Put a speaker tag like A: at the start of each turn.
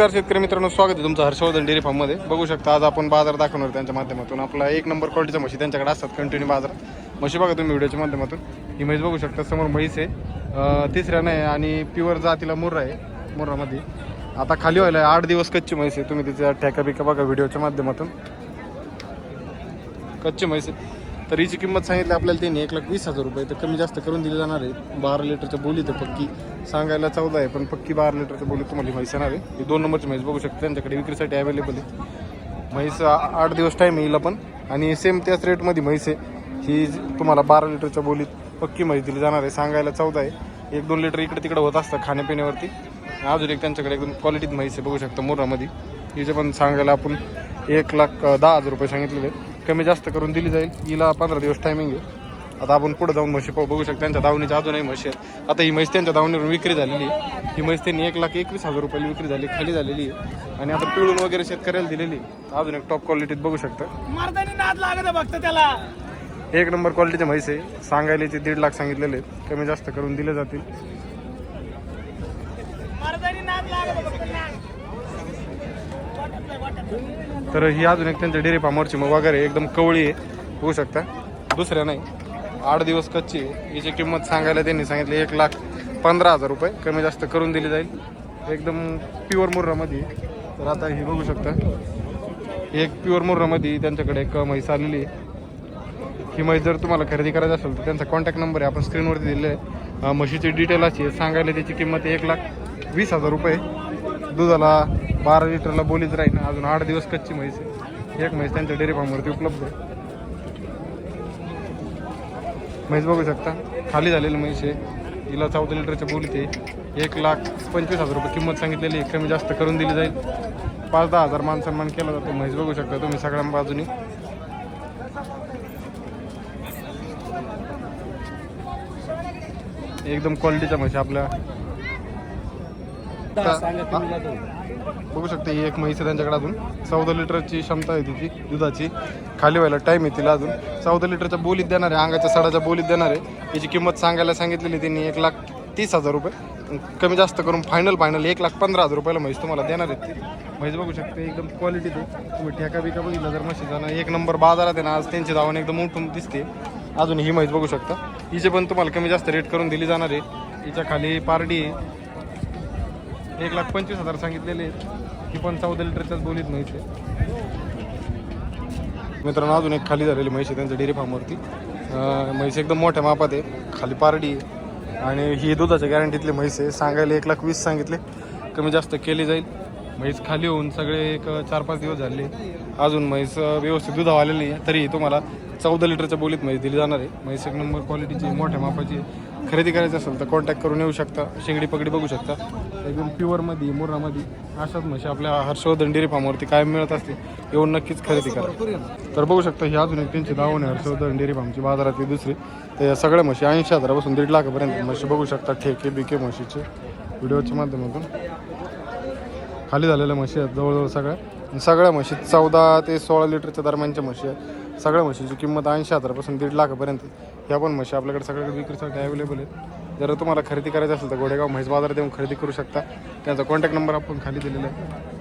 A: नमस्कार शेतकरी मित्रांनो स्वागत आहे तुमचं हर्षवर्धन डेअरी फार्ममध्ये. बघू शकता आज आपण बाजार दाखवणार त्यांच्या माध्यमातून. आपला एक नंबर क्वालिटीच्या म्हशी त्यांच्याकडे असतात कंटिन्यू बाजारात म्हशी बघा तुम्ही व्हिडिओच्या माध्यमातून. ही म्हैस बघू शकता समोर म्हैस आहे. तिसऱ्या नाही आहे आणि प्युअर जातीला मुर्रा आहे मुर्रामध्ये. आता खाली व्हायला आहे. आठ दिवस कच्ची म्हैस आहे. तुम्ही तिच्या ठेका बिका बघा व्हिडिओच्या माध्यमातून. कच्ची म्हैस आहे. तर हिची किंमत सांगितली आपल्याला त्यांनी एक लाख वीस हजार रुपये तर कमी जास्त करून दिली जाणार आहे. बारा लिटरच्या बोली तर पक्की सांगायला चौदा आहे पण पक्की बारा लिटरच्या बोली तुम्हाला म्हैस येणार आहे. ही दोन नंबरची म्हैस बघू शकता त्यांच्याकडे विक्रीसाठी अवेलेबल आहे. म्हैस आठ दिवस टाईम आहे हिला पण. आणि सेम त्याच रेटमध्ये म्हैस आहे. ही तुम्हाला बारा लिटरच्या बोलीत पक्की म्हैस दिली जाणार आहे सांगायला चौदा आहे. एक दोन लिटर इकडे तिकडे होत असतं खाण्यापिण्यावरती. अजून एक त्यांच्याकडे एकदम क्वालिटीत म्हैस आहे बघू शकता मोरामध्ये हिचे पण सांगायला आपण एक लाख दहा हजार रुपये सांगितलेले आहेत. कमी जास्त करून दिली जाईल. हिला पंधरा दिवस टायमिंग आहे. आता आपण पुढे जाऊन म्हशी पाहू बघू शकता. त्यांच्या दावणीच्या अजूनही म्हशी आहेत. आता ही म्हैस त्यांच्या दावणीवरून विक्री झालेली आहे. ही म्हैस त्यांनी एक लाख एकवीस हजार रुपयाला विक्री झाली खाली झालेली आहे. आणि आता पिळून वगैरे शेतकऱ्याला दिलेली. अजून एक टॉप क्वालिटीत बघू शकता. एक नंबर क्वालिटीचे म्हैस आहे. सांगायला ते दीड लाख सांगितलेले कमी जास्त करून दिले जातील. तर ही अजून एक त्यांच्या डेअरी फार्मवरची मग वगैरे एकदम कवळी आहे. होऊ शकता. दुसऱ्या नाही. आठ दिवस कच्ची आहे. हिची किंमत सांगायला त्यांनी सांगितली एक लाख पंधरा हजार रुपये. कमी जास्त करून दिली जाईल. एकदम प्युअर मुर्रामध्ये तर आता ही बघू शकता. एक प्युअर मुर्रामध्ये त्यांच्याकडे एक म्हैस आलेली आहे. ही म्हैस जर तुम्हाला खरेदी करायची असेल तर त्यांचा कॉन्टॅक्ट नंबर आहे. आपण स्क्रीनवरती दिलेला आहे. म्हशीची डिटेल अशी आहे. सांगायला त्याची किंमत एक लाख वीस हजार रुपये दुधाला बारा लिटरला बोलीच राहील अजून आठ दिवस कच्ची म्हैस आहे. एक म्हैस त्यांच्या डेअरी फार्मवरती उपलब्ध आहे. म्हैस बघू शकता. खाली झालेली म्हैस आहे. हिला चौदा लिटरच्या बोलीत आहे. एक लाख पंचवीस हजार रुपये किंमत सांगितलेली आहे. कमी जास्त करून दिली जाईल. पाच दहा हजार मान सन्मान केला जातो. म्हैस बघू शकता तुम्ही सगळ्या बाजूनी. एकदम क्वालिटीच्या म्हशी आपल्या. बघू शकता ही एक म्हैस आहे त्यांच्याकडे अजून. चौदा लिटरची क्षमता आहे तिची दुधाची. खाली व्हायला टाईम आहे तिला अजून. चौदा लिटरच्या बोलीत देणार आहे अंगाच्या सडाच्या बोलीत देणार आहे याची किंमत सांगायला सांगितलेली त्यांनी एक लाख तीस हजार रुपये. कमी जास्त करून फायनल फायनल एक लाख पंधरा हजार रुपयाला म्हैस तुम्हाला देणार आहेत ती. म्हैस बघू शकता एकदम क्वालिटी ते. तुम्ही ठेका बिका बघितला जर म्हशीचा ना एक नंबर बाजारात आहे ना आज त्यांची धावण एकदम उठून दिसते. अजून ही म्हैस बघू शकता. हिचे पण तुम्हाला कमी जास्त रेट करून दिली जाणार आहे. हिच्या खाली पारडी आहे. एक लाख पंचवीस हजार सांगितलेले आहेत. ती पण चौदा लिटरच्याच बोलीत म्हैस आहे मित्रांनो अजून एक खाली झालेली म्हैस आहे त्यांच्या डेअरी फार्मवरती म्हैस एकदम मोठ्या मापात आहे. खाली पारडी आहे. आणि ही दुधाच्या गॅरंटीतली म्हैस आहे. सांगायला एक लाख वीस सांगितले. कमी जास्त केली जाईल. म्हैस खाली होऊन सगळे एक चार पाच दिवस झाले. अजून म्हैस व्यवस्थित दुधा आलेली आहे. तरी तुम्हाला चौदा लिटरच्या बोलीत म्हैस दिली जाणार आहे. म्हैस एक नंबर क्वालिटीची मोठ्या मापाची खरेदी करायची असेल तर कॉन्टॅक्ट करून येऊ शकता. शेंगडी पगडी बघू शकता. एकदम प्युअरमध्ये मुरामध्ये अशाच म्हशी आपल्या हर्षवर्धन डेअरी फार्मवरती कायम मिळत असते येऊन नक्कीच खरेदी करा. तर बघू शकता ही अजून एक त्यांची दावण आहे हर्षवर्धन डेअरी फार्मची बाजारातली दुसरी. तर या सगळ्या म्हशी ऐंशी हजारापासून दीड लाखापर्यंत म्हशी बघू शकता. ठेके बिके म्हशीचे. व्हिडिओच्या माध्यमातून. खाली झालेल्या म्हशी आहेत जवळजवळ सगळ्या. सगळ्या म्हशी चौदा ते सोळा लिटरच्या दरम्यानच्या म्हशी आहेत. सगळ्या म्हशीची किंमत ऐंशी हजारापासून दीड लाखापर्यंत ह्या पण म्हशी आपल्याकडे सगळ्याकडे विक्रीसाठी अवेलेबल आहेत. जर तुम्हाला खरेदी करायची असेल तर गोडेगाव म्हैस बाजारात येऊन खरेदी करू शकता. त्यांचा कॉन्टॅक्ट नंबर आपण खाली दिलेला आहे.